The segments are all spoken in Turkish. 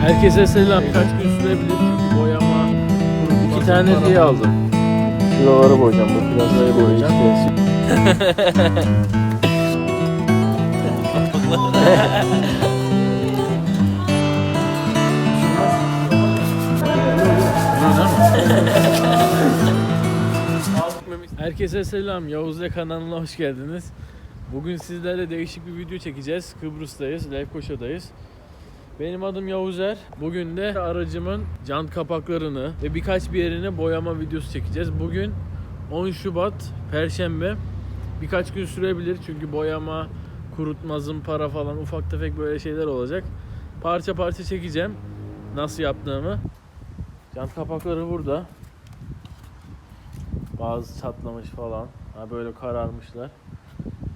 Herkese selam. Birkaç gün sürebilir çünkü boyama iki tane diye aldım. Şuraları boyayacağım, bu plazayı boyayacağım. Herkese selam. Yavuz Ve kanalına hoş geldiniz. Bugün sizlerle değişik bir video çekeceğiz. Kıbrıs'tayız, Lefkoşa'dayız. Benim adım Yavuzer. Bugün de aracımın jant kapaklarını ve birkaç bir yerini boyama videosu çekeceğiz. Bugün 10 Şubat Perşembe. Birkaç gün sürebilir çünkü boyama, kurutma, zımpara falan ufak tefek böyle şeyler olacak. Parça parça çekeceğim nasıl yaptığımı. Jant kapakları burada. Bazı çatlamış falan. Ha böyle kararmışlar.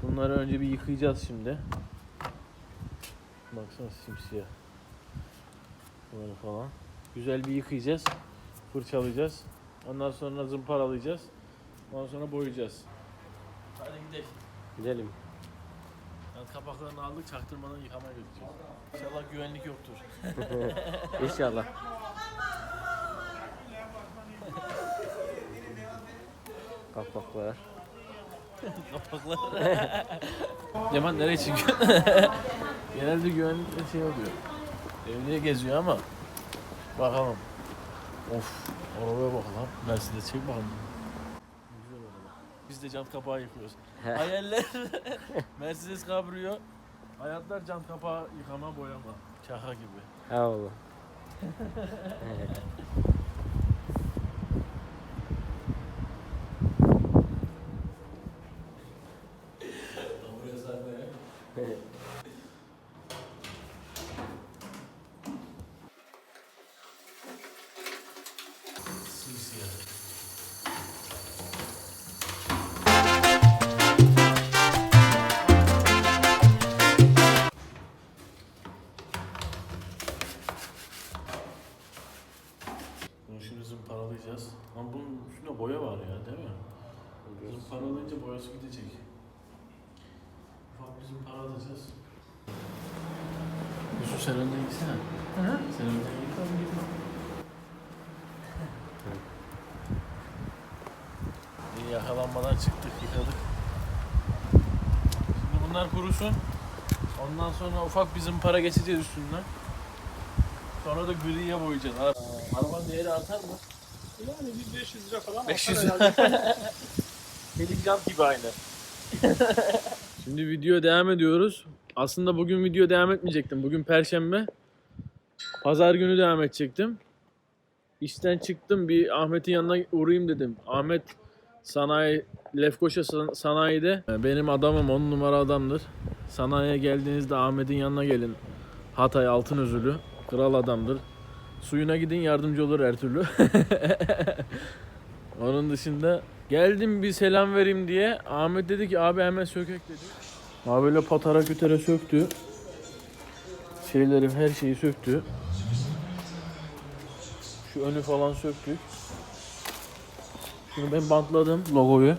Bunları önce bir yıkayacağız şimdi. Baksana simsiyah. Böyle falan. Güzel bir yıkayacağız. Fırçalayacağız. Ondan sonra zımparalayacağız. Ondan sonra boyayacağız. Hadi gidelim. Gidelim. Yani kapaklarını aldık çaktırmadan yıkamaya götüreceğiz. İnşallah güvenlik yoktur. İnşallah. Kapaklar. Kapaklar. Yaman nereye çıkıyor? Genelde güvenlikle şey oluyor. Evliye geziyor ama bakalım. Of, arabaya bakalım. Mercedes çek bakalım. Güzel araba. Biz de cam kapağı yıkıyoruz. Hayaller Mercedes kabriyo. Hayatlar cam kapağı yıkama boyama. Şaka gibi. Ha oğlum. Bunu şimdi zımparalayacağız. Ama bunun üstünde boya var ya değil mi? Zımparalayınca boyası gidecek. Ufak bir zımparalayacağız. Yusuf sen önden gitsene. Sen önden git. Tamam gitme. Yakalanmadan çıktık, yıkadık. Şimdi bunlar kurusun. Ondan sonra ufak bir zımpara geçeceğiz üstünden. Sonra da griye boyayacağız. Ara- Arabanın değeri artar mı? Yani bir 500 lira falan 500 artar herhalde. Telegram gibi aynı. Şimdi video devam ediyoruz. Aslında bugün video devam etmeyecektim. Bugün perşembe. Pazar günü devam edecektim. İşten çıktım bir Ahmet'in yanına uğrayayım dedim. Ahmet sanayi Lefkoşa san- sanayide benim adamım on numara adamdır. Sanayiye geldiğinizde Ahmet'in yanına gelin. Hatay Altınözülü kral adamdır. Suyuna gidin yardımcı olur her türlü. Onun dışında geldim bir selam vereyim diye. Ahmet dedi ki abi hemen sökek dedi. Abi böyle patara kütere söktü. Şeyleri her şeyi söktü. Şu önü falan söktük. Şunu ben bantladım logoyu.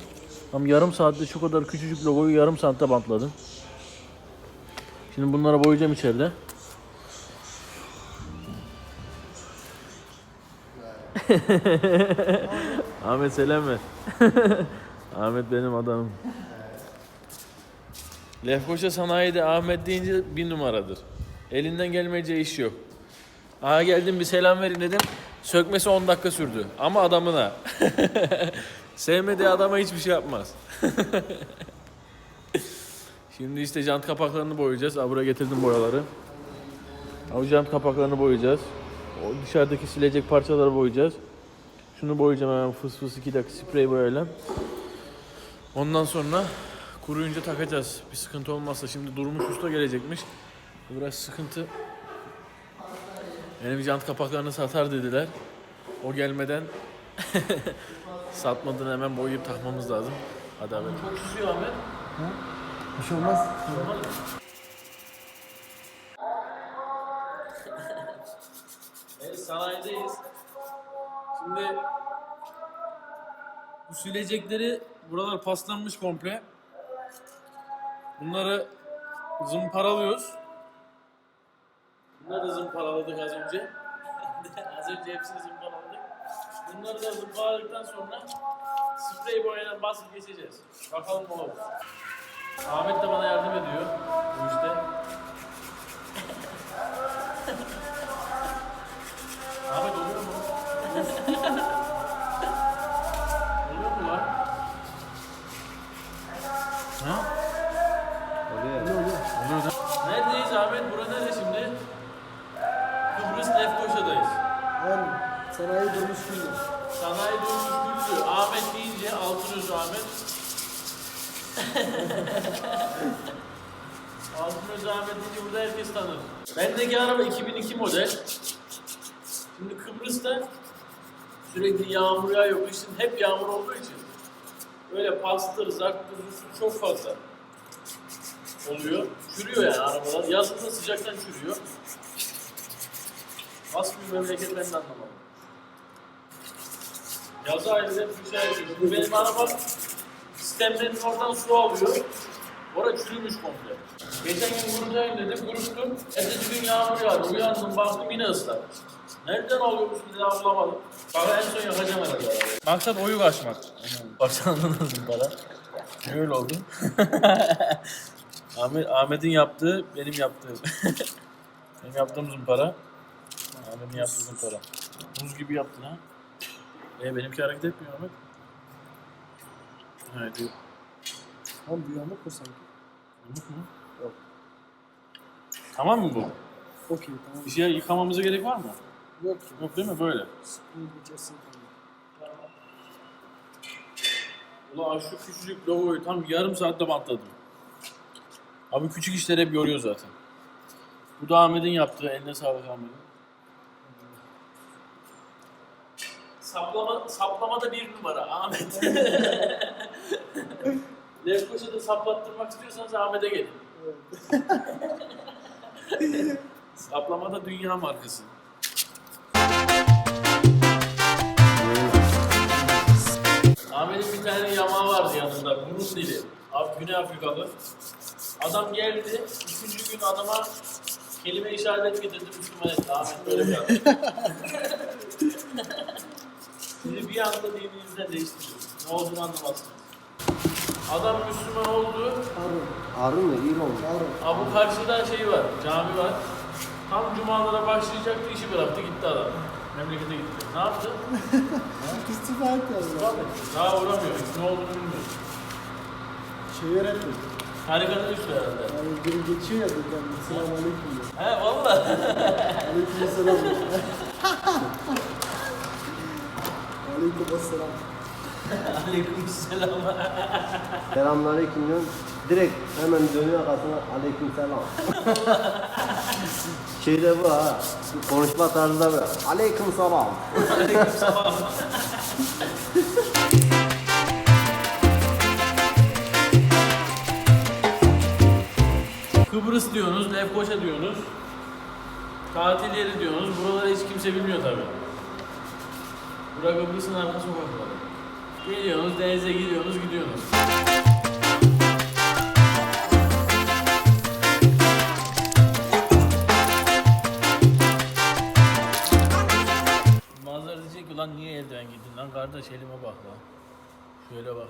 Tam yarım saatte şu kadar küçücük logoyu yarım saatte bantladım. Şimdi bunlara boyayacağım içeride. Ahmet selam ver. Ahmet benim adamım. Lefkoşa sanayide Ahmet deyince bir numaradır. Elinden gelmeyeceği iş yok. Aha geldim bir selam verin dedim. Sökmesi 10 dakika sürdü. Ama adamına. Sevmediği adama hiçbir şey yapmaz. Şimdi işte jant kapaklarını boyayacağız. Aa, buraya getirdim boyaları. O jant kapaklarını boyayacağız. O dışarıdaki silecek parçaları boyayacağız. Şunu boyayacağım hemen fıs fıs 2 dakika sprey boyayla. Ondan sonra kuruyunca takacağız. Bir sıkıntı olmazsa şimdi Durmuş Usta gelecekmiş. Biraz sıkıntı. Benim jant kapaklarını satar dediler. O gelmeden satmadan hemen boyayıp takmamız lazım. Hadi abi. Çok susuyor Ahmet. Bir şey olmaz. Evet sanayideyiz. Şimdi bu silecekleri buralar paslanmış komple. Bunları zımparalıyoruz. Bunları da zımparaladık az önce. az önce hepsini zımparaladık. Bunları da zımparaladıktan sonra sprey boyayla basıp geçeceğiz. Bakalım ne olur. Ahmet de bana yardım ediyor bu işte. Altınözü Ahmet deyince burada herkes tanır. Bendeki araba 2002 model. Şimdi Kıbrıs'ta sürekli yağmur yağıyor. Kışın hep yağmur olduğu için böyle pastır, zaktır, su çok fazla oluyor. Çürüyor yani arabalar. Yazın da sıcaktan çürüyor. Nasıl bir memleket ben de anlamadım. Yazı ayrı, hep kış ayrı. Şimdi benim araba sistemlerin oradan su alıyor. Orada çürümüş komple. Geçen gün kurutayım dedim, kuruttum. Ertesi gün yağmur yağdı. Uyandım, baktım yine ıslak. Nereden alıyormuş bir daha bulamadım. Bana en son yakacağım herhalde. Maksat oyuk açmak. Baştan anladın para. Öyle oldu. Ahmet, Ahmet'in yaptığı, benim yaptığım. benim yaptığım zımpara. Ahmet'in yaptığı zımpara. Buz gibi yaptın ha. E benimki hareket etmiyor Ahmet. Yok. Tam bir yamuk mu sanki? Yumruk mu? Yok. Tamam mı bu? Okey tamam. Bir şey yıkamamıza gerek var mı? Yok. Yok değil mi? Böyle. Tamam. Ulan şu küçücük logoyu tam yarım saatte bantladım. Abi küçük işler hep yoruyor zaten. Bu da Ahmet'in yaptığı. Eline sağlık Ahmet'in. Saplama, saplamada bir numara Ahmet. Lefkoşa'da saplattırmak istiyorsanız Ahmet'e gelin. Saplamada dünya markası. Ahmet'in bir tane yamağı vardı yanında, burun dili. Abi Güney Afrikalı. Adam geldi, üçüncü gün adama kelime işaret getirdi, Müslüman etti. Ahmet böyle adam. Şimdi bir anda dininizden değiştiriyor. Ne olduğunu anlamazsınız. Adam Müslüman oldu, Harun. Harun mu? İyi. Harun. Ha bu karşıda şey var, cami var. Tam cumalara başlayacaktı, işi bıraktı, gitti adam. Memlekete gitti. Ne yaptı? İstifa et ya. Daha uğramıyor, ne olduğunu bilmiyor. Şey öğretti. Harikanın üstü herhalde. Yani biri geçiyor ya buradan. Selamun aleyküm diyor. He valla. Aleyküm selam. Aleyküm selam. Aleyküm selam. Selamünaleyküm diyorsun. Direkt hemen dönüyor arkasına aleyküm selam. Şeyde bu ha. Konuşma tarzı da böyle. Aleyküm selam. Aleyküm selam. Kıbrıs diyorsunuz, Lefkoşa diyorsunuz. Tatil yeri diyorsunuz. Buraları hiç kimse bilmiyor tabi. Bura Kıbrıs'ın arka sokakları. Geliyorsunuz, denize gidiyorsunuz, gidiyorsunuz. Manzara diyecek ki lan niye eldiven giydin lan kardeş elime bak lan. Şöyle bak.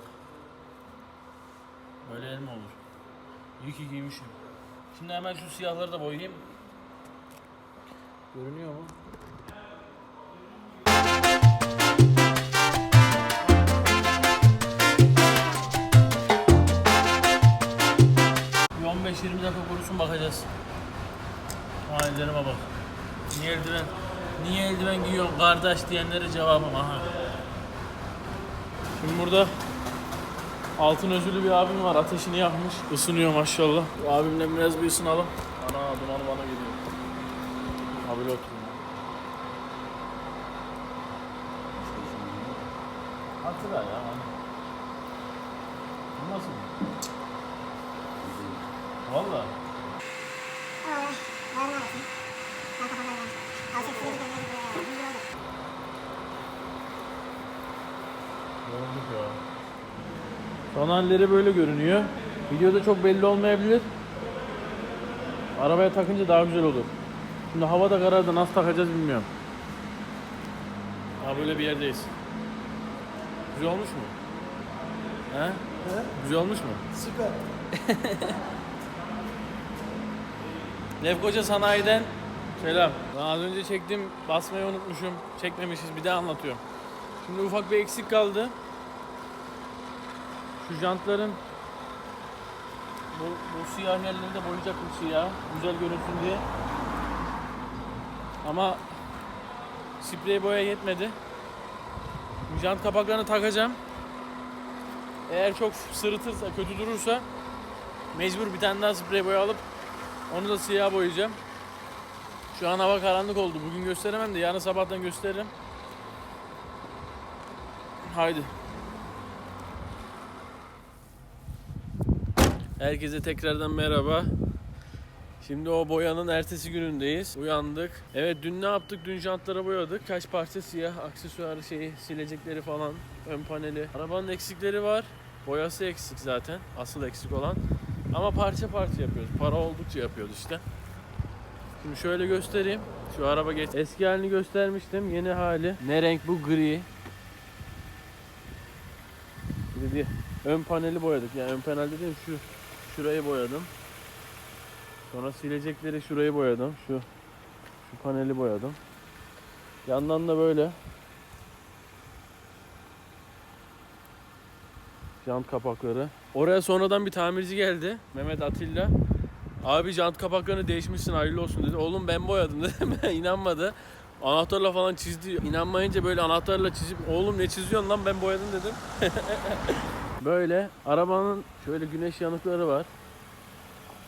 Böyle el olur? İyi ki giymişim. Şimdi hemen şu siyahları da boyayayım. Görünüyor mu? Hallerime bak. Niye eldiven, niye eldiven giyiyorsun kardeş diyenlere cevabım aha. Şimdi burada altın özürlü bir abim var. Ateşini yakmış. Isınıyor maşallah. Abimle biraz bir ısınalım. Ana duman bana geliyor. Abiyle oturun. Hatıra ya. Hani. Bu Nasıl? Valla. Yorulduk ya. Son halleri böyle görünüyor. Videoda çok belli olmayabilir. Arabaya takınca daha güzel olur. Şimdi hava da karardı nasıl takacağız bilmiyorum. Ha böyle bir yerdeyiz. Güzel olmuş mu? He? He? Güzel olmuş mu? Süper. Lefkoca Sanayi'den selam. Ben az önce çektim, basmayı unutmuşum. Çekmemişiz, bir daha anlatıyorum. Şimdi ufak bir eksik kaldı. Şu jantların bu, bu siyah yerleri de boyayacakım siyah. Güzel görünsün diye. Ama sprey boya yetmedi. Jant kapaklarını takacağım. Eğer çok sırıtırsa, kötü durursa mecbur bir tane daha sprey boya alıp onu da siyah boyayacağım. Şu an hava karanlık oldu. Bugün gösteremem de yarın sabahtan gösteririm. Haydi. Herkese tekrardan merhaba. Şimdi o boyanın ertesi günündeyiz. Uyandık. Evet dün ne yaptık? Dün jantlara boyadık. Kaç parça siyah, aksesuarı şeyi, silecekleri falan, ön paneli. Arabanın eksikleri var. Boyası eksik zaten. Asıl eksik olan. Ama parça parça yapıyoruz. Para oldukça yapıyoruz işte. Şimdi şöyle göstereyim. Şu araba geç. Eski halini göstermiştim. Yeni hali. Ne renk bu? Gri. Bir de bir ön paneli boyadık. Yani ön panel dediğim şu. Şurayı boyadım. Sonra silecekleri şurayı boyadım. Şu şu paneli boyadım. Yandan da böyle jant kapakları. Oraya sonradan bir tamirci geldi. Mehmet Atilla. Abi jant kapaklarını değişmişsin hayırlı olsun dedi. Oğlum ben boyadım dedim. İnanmadı. Anahtarla falan çizdi. İnanmayınca böyle anahtarla çizip oğlum ne çiziyorsun lan ben boyadım dedim. böyle arabanın şöyle güneş yanıkları var.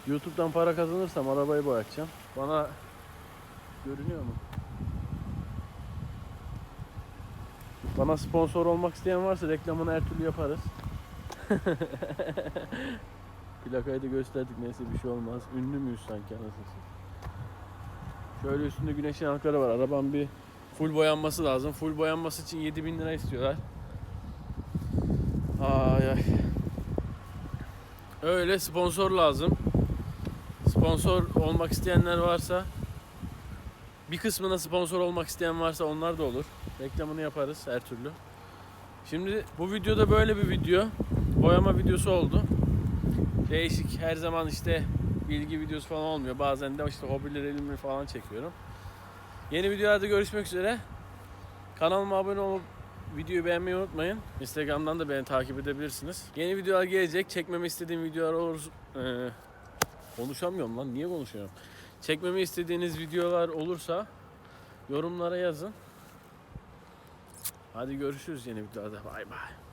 YouTube'dan para kazanırsam arabayı boyatacağım. Bana görünüyor mu? Bana sponsor olmak isteyen varsa reklamını her türlü yaparız. Plakayı da gösterdik neyse bir şey olmaz. Ünlü müyüz sanki anasını. Şöyle üstünde güneş yanıkları var. Arabanın bir full boyanması lazım. Full boyanması için 7000 lira istiyorlar. Ay ay. Öyle sponsor lazım. Sponsor olmak isteyenler varsa bir kısmına sponsor olmak isteyen varsa onlar da olur. Reklamını yaparız her türlü. Şimdi bu videoda böyle bir video. Boyama videosu oldu. Değişik her zaman işte bilgi videosu falan olmuyor. Bazen de işte hobilerimi falan çekiyorum. Yeni videolarda görüşmek üzere. Kanalıma abone olup videoyu beğenmeyi unutmayın. Instagram'dan da beni takip edebilirsiniz. Yeni videolar gelecek. Çekmemi istediğim videolar olur. Ee, konuşamıyorum lan. Niye konuşuyorum? Çekmemi istediğiniz videolar olursa yorumlara yazın. Hadi görüşürüz yeni videolarda. Bay bay.